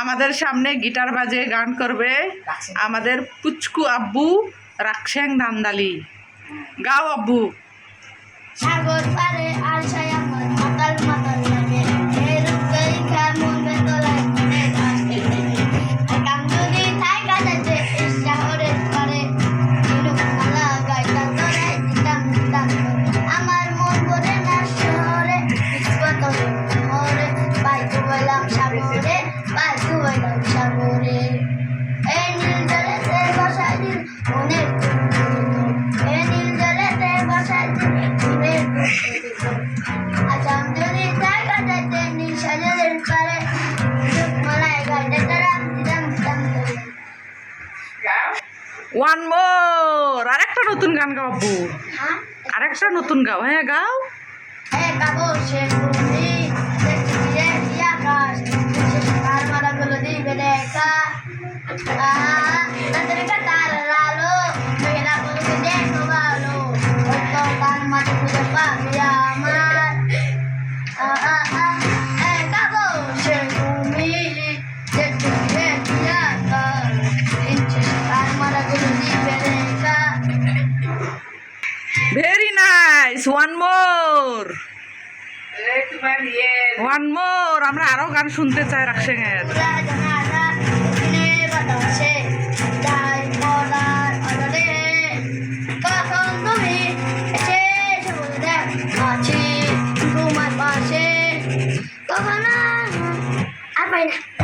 আমাদের সামনে গিটার বাজে গান করবে আমাদের পুচকু আব্বু রাকসেং দান্দালি। গাও আব্বু। সাগর পারে আর ছায়া One more, ada ekstra nutun gan kau bu? Hah? Ada ekstra nutun gak? Hei kau? Hei kau sih kuli, sih dia kas, sih kau malah. Ah, nanti mereka tak lalu, mereka kuli di bedeka lalu. Untuk kan masih ya. Very nice one more one more আমরা আরও গান শুনতে চাই রাকসেঙের আর পাই না।